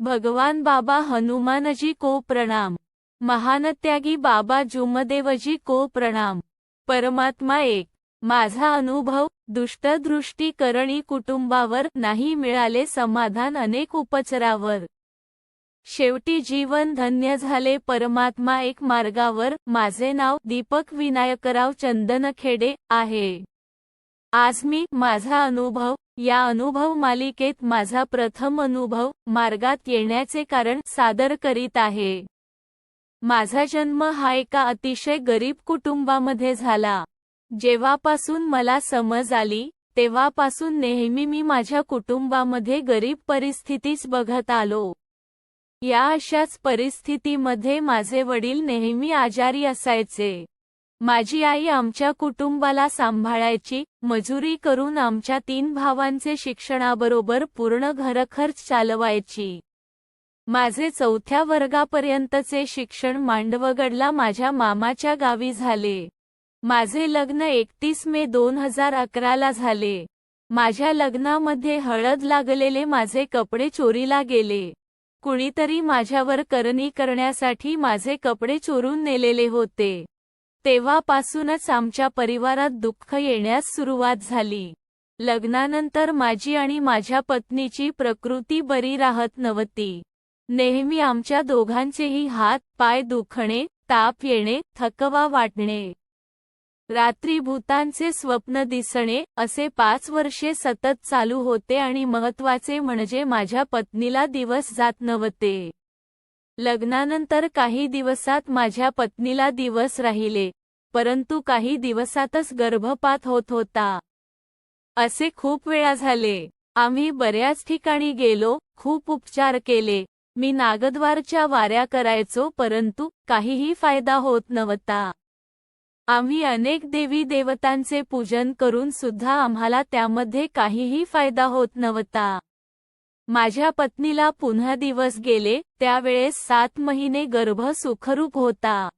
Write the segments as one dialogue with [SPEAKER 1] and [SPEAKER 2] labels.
[SPEAKER 1] भगवान बाबा हनुमानजी को प्रणाम. महानत्यागी बाबा जुमदेवजी को प्रणाम. परमात्मा एक. माझा अनुभव दुष्टदृष्टी करणी कुटुंबावर नाही मिळाले समाधान अनेक उपचरावर. शेवटी जीवन धन्य झाले परमात्मा एक मार्गावर. माझे नाव दीपक विनायकराव चंदनखेडे आहे. आज मी माझा अनुभव या अनुभव मालिकेत माझा प्रथम अनुभव मार्गात येण्याचे कारण सादर करीत आहे. माझा जन्म हा एका अतिशय गरीब कुटुंबामध्ये झाला. जेव्हापासून मला समज आली तेव्हापासून नेहमी मी माझ्या कुटुंबामध्ये गरीब परिस्थितीच बघत आलो. या अशाच परिस्थितीमध्ये माझे वडील नेहमी आजारी असायचे. माझी आई आमच्या कुटुंबाला सांभाळायची मजुरी करून आमच्या तीन भावांचे शिक्षणाबरोबर पूर्ण घरखर्च चालवायची. माझे चौथ्या वर्गापर्यंतचे शिक्षण मांडवगडला माझ्या मामाच्या गावी झाले. माझे लग्न एकतीस मे दोन हजार अकराला झाले. माझ्या लग्नामध्ये हळद लागलेले माझे कपडे चोरीला गेले. कुणीतरी माझ्यावर करणी करण्यासाठी माझे कपडे चोरून नेलेले होते. तेव्हापासूनच आमच्या परिवारात दुःख येण्यास सुरुवात झाली. लग्नानंतर माझी आणि माझ्या पत्नीची प्रकृती बरी राहत नव्हती. नेहमी आमच्या दोघांचेही हात पाय दुखणे ताप येणे थकवा वाटणे. रात्री भूतांचे स्वप्न दिसणे असे पाच वर्षे सतत चालू होते आणि महत्त्वाचे म्हणजे माझ्या पत्नीला दिवस जात नव्हते. लग्नानंतर काही दिवसात माझ्या पत्नीला दिवस राहिले परंतु काही दिवसातच गर्भपात होत होता. असे खूप वेळा झाले. आम्ही बऱ्याच ठिकाणी गेलो खूप उपचार केले. मी नागद्वारच्या वाऱ्या करायचो परंतु काहीही फायदा होत नव्हता. आम्ही अनेक देवी देवतांचे पूजन करून सुद्धा आम्हाला त्यामध्ये काहीही फायदा होत नव्हता. माझ्या पत्नीला पुन्हा दिवस गेले त्यावेळेस सात महिने गर्भ सुखरूप होता.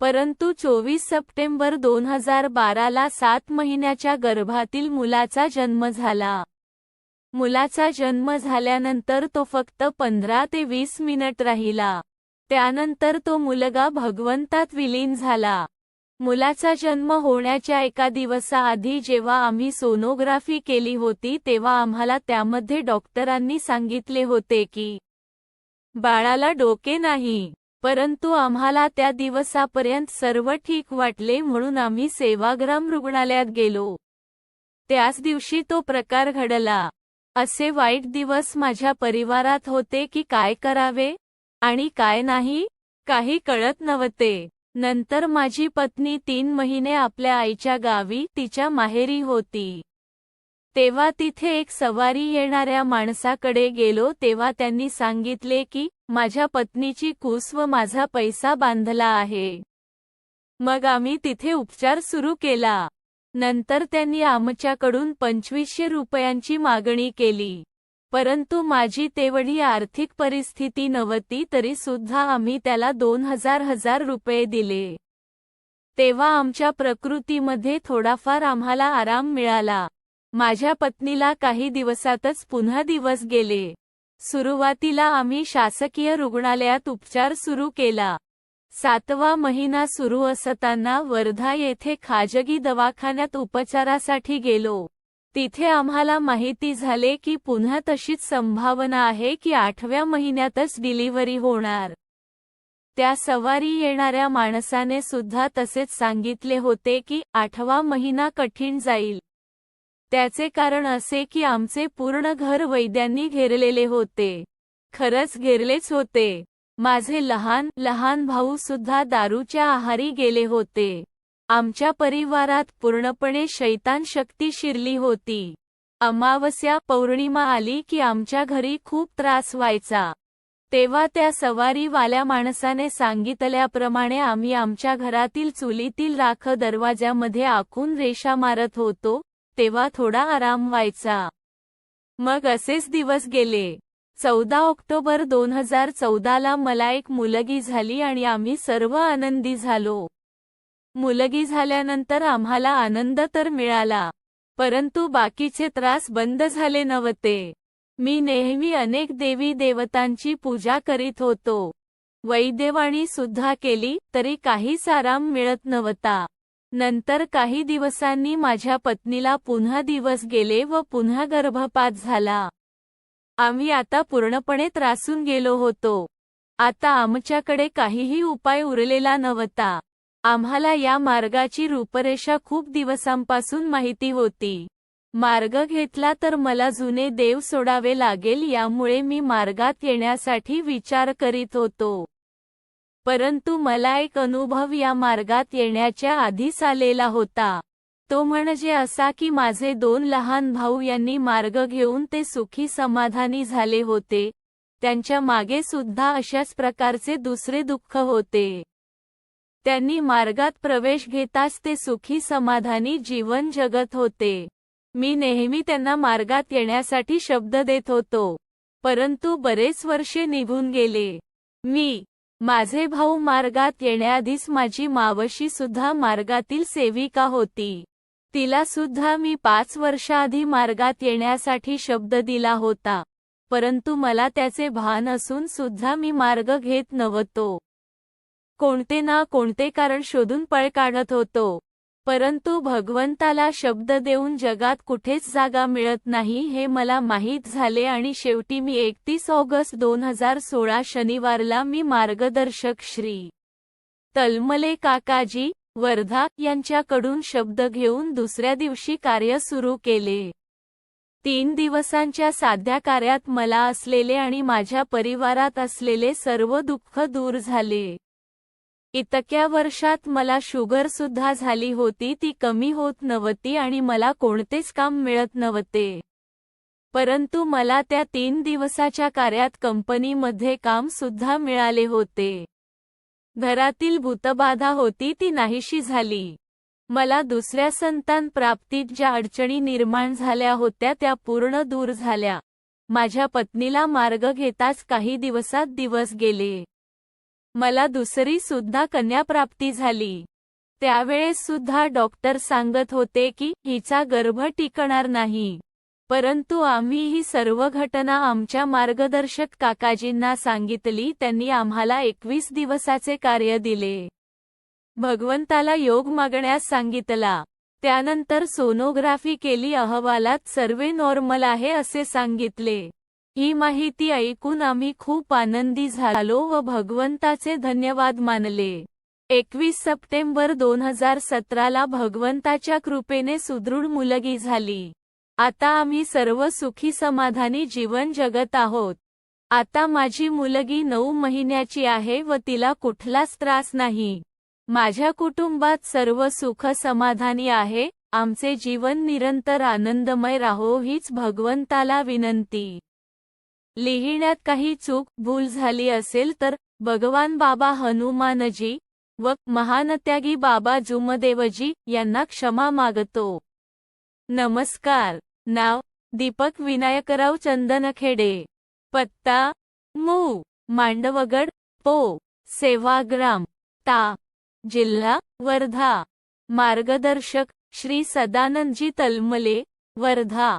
[SPEAKER 1] परंतु चोवीस सप्टेंबर दोन हजार बाराला सात महिन्याच्या गर्भातील मुलाचा जन्म झाला. मुलाचा जन्म झाल्यानंतर तो फक्त पंधरा ते वीस मिनिट राहिला. त्यानंतर तो मुलगा भगवंतात विलीन झाला. मुलाचा जन्म होण्याच्या एका दिवसाआधी जेव्हा आम्ही सोनोग्राफी केली होती तेव्हा आम्हाला त्यामध्ये डॉक्टरांनी सांगितले होते की बाळाला डोके नाही परंतु आम्हाला त्या दिवसापर्यंत सर्व ठीक वाटले म्हणून आम्ही सेवाग्राम रुग्णालयात गेलो. त्याच दिवशी तो प्रकार घडला. असे वाईट दिवस माझ्या परिवारात होते की काय करावे? आणि काय नाही? काही कळत नव्हते. नंतर माझी पत्नी तीन महिने आपल्या आईच्या गावी तिच्या माहेरी होती. तेव्हा तिथे एक सवारी येणाऱ्या माणसाकडे गेलो तेव्हा त्यांनी सांगितले की माझ्या पत्नीची कूस व माझा पैसा बांधला आहे. मग आम्ही तिथे उपचार सुरू केला. नंतर त्यांनी आमच्याकडून पंचवीसशे रुपयांची मागणी केली. परंतु माझी तेवढी आर्थिक परिस्थिती नव्हती तरी सुद्धा आम्ही त्याला दोन हजार हजार रुपये दिले. तेव्हा आमच्या प्रकृतीमध्ये थोडाफार आम्हाला आराम मिळाला. माझ्या पत्नीला काही दिवसातच पुन्हा दिवस गेले. सुरुवातीला आम्ही शासकीय रुग्णालयात उपचार सुरू केला. सातवा महिना सुरू असताना वर्धा येथे खाजगी दवाखान्यात उपचारासाठी गेलो. तिथे आम्हाला माहिती झाले की पुन्हा तशीच संभावना आहे की आठव्या महिन्यातच डिलिव्हरी होणार. त्या सवारी येणाऱ्या माणसाने सुद्धा तसेच सांगितले होते की आठवा महिना कठीण जाईल. त्याचे कारण असे की आमचे पूर्ण घर वैद्यांनी घेरलेले होते. खरंच घेरलेच होते. माझे लहान लहान भाऊ सुद्धा दारूच्या आहारी गेले होते. आमच्या परिवारात पूर्णपणे शैतान शक्ती शिरली होती. अमावस्या पौर्णिमा आली की आमच्या घरी खूप त्रास व्हायचा. तेव्हा त्या सवारीवाल्या माणसाने सांगितल्याप्रमाणे आम्ही आमच्या घरातील चुलीतील राख दरवाज्यामध्ये आखून रेषा मारत होतो तेव्हा थोडा आराम व्हायचा. मग असेच दिवस गेले. चौदा ऑक्टोबर दोन हजार चौदाला मला एक मुलगी झाली आणि आम्ही सर्व आनंदी झालो. मुलगी झाल्यानंतर आम्हाला आनंद तर मिळाला परंतु बाकीचे त्रास बंद झाले नव्हते. मी नेहमी अनेक देवी देवतांची पूजा करीत होतो. वैदेवाणी सुद्धा केली तरी काहीच आराम मिळत नव्हता. नंतर काही दिवसांनी माझ्या पत्नीला पुन्हा दिवस गेले व पुन्हा गर्भपात झाला. आम्ही आता पूर्णपणे त्रासून गेलो होतो. आता आमच्याकडे काहीही उपाय उरलेला नव्हता. आम्हाला या मार्गाची रूपरेषा खूप दिवसांपासून माहिती होती. मार्ग घेतला तर मला जुने देव सोडावे लागेल यामुळे मी मार्गात येण्यासाठी विचार करीत होतो. परंतु मला एक अनुभव या मार्गात येण्याच्या आधीच आलेला होता. तो म्हणजे असा की माझे दोन लहान भाऊ यांनी मार्ग घेऊन ते सुखी समाधानी झाले होते. त्यांच्या मागे सुद्धा अशाच प्रकारचे दुसरे दुःख होते. त्यांनी मार्गात प्रवेश घेताच ते सुखी समाधानी जीवन जगत होते. मी नेहमी त्यांना मार्गात येण्यासाठी शब्द देत होतो. परंतु बरेच वर्षे निघून गेले. मी माझे भाऊ मार्गात येण्याआधीच माझी मावशी सुद्धा मार्गातील सेविका होती. तिला सुद्धा मी पाच वर्षाआधी मार्गात येण्यासाठी शब्द दिला होता. परंतु मला त्याचे भान असून सुद्धा मी मार्ग घेत नव्हतो. कोणते ना कोणते कारण शोधून पळ काढत होतो. परंतु भगवंताला शब्द देऊन जगात कुठेच जागा मिळत नाही हे मला माहीत झाले आणि शेवटी मी एकतीस ऑगस्ट दोन हजार सोळा शनिवारला मी मार्गदर्शक श्री. तलमले काकाजी वर्धा यांच्याकडून शब्द घेऊन दुसऱ्या दिवशी कार्य सुरू केले. तीन दिवसांच्या साध्या कार्यात मला असलेले आणि माझ्या परिवारात असलेले सर्व दुःख दूर झाले. इतक्या वर्षात मला शुगर सुद्धा झाली होती ती कमी होत नव्हती आणि मला कोणतेच काम मिळत नव्हते. परंतु मला त्या तीन दिवसाच्या कार्यात कंपनीमध्ये काम सुद्धा मिळाले होते. घरातील भूतबाधा होती ती नाहीशी झाली. मला दुसऱ्या संतान प्राप्तीत ज्या अडचणी निर्माण झाल्या होत्या त्या पूर्ण दूर झाल्या. माझ्या पत्नीला मार्ग घेताच काही दिवसात दिवस गेले. मला दुसरी सुद्धा कन्याप्राप्ती झाली. त्यावेळेस सुद्धा डॉक्टर सांगत होते की हिचा गर्भ टिकणार नाही. परंतु आम्ही ही सर्व घटना आमच्या मार्गदर्शक काकाजींना सांगितली त्यांनी आम्हाला एकवीस दिवसाचे कार्य दिले. भगवंताला योग मागण्यास सांगितला. त्यानंतर सोनोग्राफी केली अहवालात सर्वे नॉर्मल आहे असे सांगितले. ही माहिती ऐकून आम्ही खूप आनंदी झालो व भगवंताचे धन्यवाद मानले. एकवीस सप्टेंबर दोन हजार सतराला भगवंताच्या कृपेने सुदृढ मुलगी झाली. आता आम्ही सर्व सुखी समाधानी जीवन जगत आहोत. आता माझी मुलगी नऊ महिन्याची आहे व तिला कुठलाच त्रास नाही. माझ्या कुटुंबात सर्व सुख समाधानी आहे. आमचे जीवन निरंतर आनंदमय राहो हीच भगवंताला विनंती. लिहिण्यात काही चूक भूल झाली असेल तर भगवान बाबा हनुमानजी व महानत्यागी बाबा जुमदेवजी यांना क्षमा मागतो. नमस्कार. नाव दीपक विनायकराव चंदनखेडे. पत्ता मू मांडवगड पो सेवाग्राम ता जिल्हा वर्धा. मार्गदर्शक श्री सदानंदजी तलमले वर्धा.